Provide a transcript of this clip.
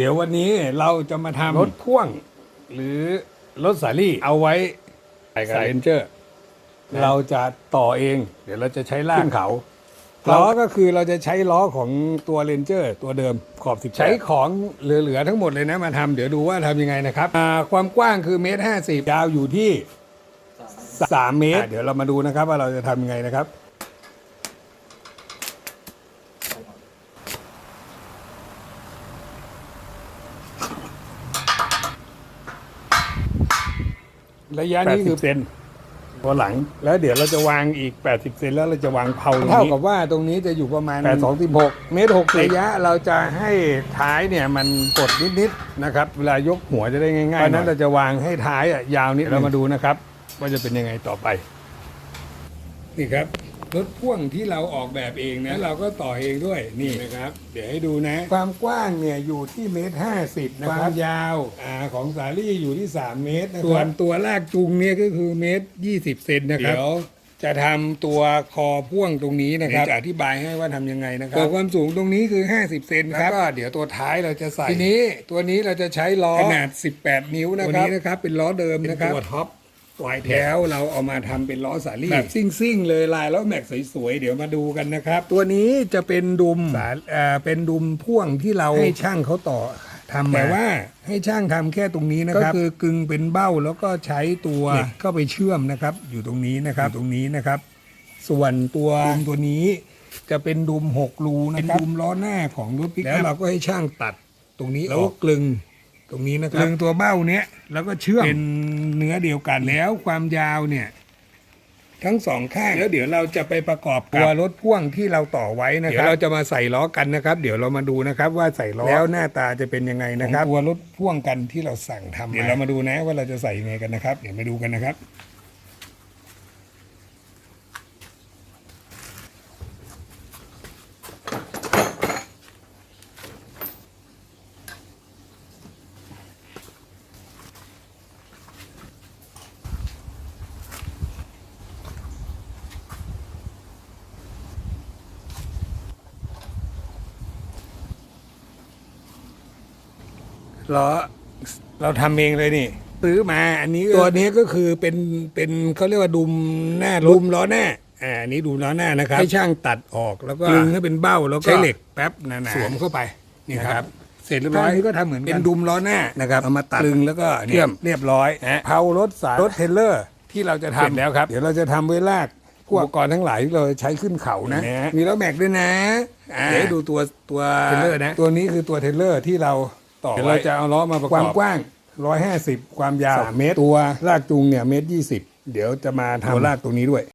เดี๋ยววันนี้เราจะมาทำรถพ่วง หรือรถสาลี่เอาไว้ใส่กับเรนเจอร์ เราจะต่อเอง เดี๋ยวเราจะใช้ลากขึ้นเขาล้อก็คือเราจะใช้ล้อของตัวเรนเจอร์ ตัวเดิมขอบสิบใช้ของเหลือๆทั้งหมดเลยนะมาทำเดี๋ยวดูว่าทำยังไงนะครับอ่าความกว้างคือเมตรห้าสิบยาวอยู่ที่สามเมตร เดี๋ยวเรามาดูนะครับว่าเราจะทำยังไงนะครับ ระยะนี้คือเซนตัวหลัง แล้วเดี๋ยวเราจะวางอีก80เซนแล้วเราจะวางเผาตรงนี้เท่ากับว่าตรงนี้จะอยู่ประมาณ 8 2 6 เมตร6ระยะเราจะให้ท้ายเนี่ยมันกดนิดๆนะครับเวลายกหัวจะได้ง่ายๆเพราะฉะนั้นเราจะวางให้ท้ายอะยาวนิดเรามาดูนะครับ ว่าจะเป็นยังไงต่อไป นี่ครับ รถพ่วงที่เราออกแบบเองนะ เราก็ต่อเองด้วยนี่นะครับ เดี๋ยวให้ดูนะ ความกว้างเนี่ยอยู่ที่เมตรห้าสิบนะครับความยาวอ่าของสาลี่อยู่ที่ 3 เมตรนะครับส่วนตัวลากจูงเนี่ยก็คือเมตรยี่สิบเซนนะครับ เดี๋ยวจะทำตัวคอพ่วงตรงนี้นะครับจะอธิบายให้ว่าทำยังไงนะครับตัวความสูงตรงนี้คือ 50 เซนครับแล้วก็เดี๋ยวตัวท้ายเราจะใส่ ทีนี้ตัวนี้เราจะใช้ล้อ ขนาด 18 นิ้วนะครับตัวนี้นะครับ เป็นล้อเดิมนะครับ ตัวท็อป ปลายแถวเราเอามาทำเป็นล้อสาลี่แบบซิ่งๆ เลยลายล้อแม็กสวยๆ เดี๋ยวมาดูกันนะครับ ตัวนี้จะเป็นดุมสาเอ่อเป็นดุมพ่วงที่เราให้ช่างเขาต่อทำแต่ว่าให้ช่างทำแค่ตรงนี้นะครับ ก็คือกึงเป็นเบ้าแล้วก็ใช้ตัวเหล็กเข้าไปเชื่อมนะครับ อยู่ตรงนี้นะครับตรงนี้นะครับ ส่วนตัวดุมตัวนี้จะเป็นดุมหกรูนะครับเป็นดุมล้อหน้าของรถปิกอัพแล้วเราก็ให้ช่างตัดตรงนี้แล้วก็กลึง ตรงนี้นะครับกลึงตัวเบ้าเนี้ยแล้วก็เชื่อมเป็นเนื้อเดียวกันแล้วความยาวเนี่ย ทั้งสองข้างแล้วเดี๋ยวเราจะไปประกอบตัวรถพ่วงที่เราต่อไว้นะครับเดี๋ยวเราจะมาใส่ล้อกันนะครับ เดี๋ยวเรามาดูนะครับ ว่าใส่ล้อแล้วหน้าตาจะเป็นยังไงนะครับ ตัวรถพ่วงกันที่เราสั่งทำเดี๋ยวเรามาดูนะว่าเราจะใส่ยังไงกันนะครับ เดี๋ยวมาดูกันนะครับ ล้อเราทำเองเลยนี่ ซื้อมาอันนี้ตัวนี้ก็คือเป็นเป็นเขาเรียกว่าดุมหน้าดุมล้อหน้าอ่าอันนี้ดุมล้อหน้านะครับให้ช่างตัดออกแล้วก็กลึงให้เป็นเบ้าแล้วก็ใช้เหล็กแป๊บหนาๆสวมเข้าไปนี่ครับ เสร็จเรียบร้อยนี้ก็ทำเหมือนกันเป็นดุมล้อหน้านะครับเอามาตัดกลึงแล้วก็เชื่อมเรียบร้อยเผารถสายรถเทรลเลอร์ที่เราจะทำแล้วครับ เดี๋ยวเราจะทำไว้ลากพวกอุปกรณ์ทั้งหลายที่เราใช้ขึ้นเขานะ มีล้อแม็กด้วยนะเดี๋ยวให้ดูตัวตัวเทรลเลอร์นะตัวนี้คือตัวเทรลเลอร์ที่เรา ต่อเดี๋ยวเราจะเอาล้อมาประกอบความกว้าง 150 ความยาว3เมตร ตัวลากจูงเนี่ยเมตร 20 เดี๋ยวจะมาทำลากตรงนี้ด้วย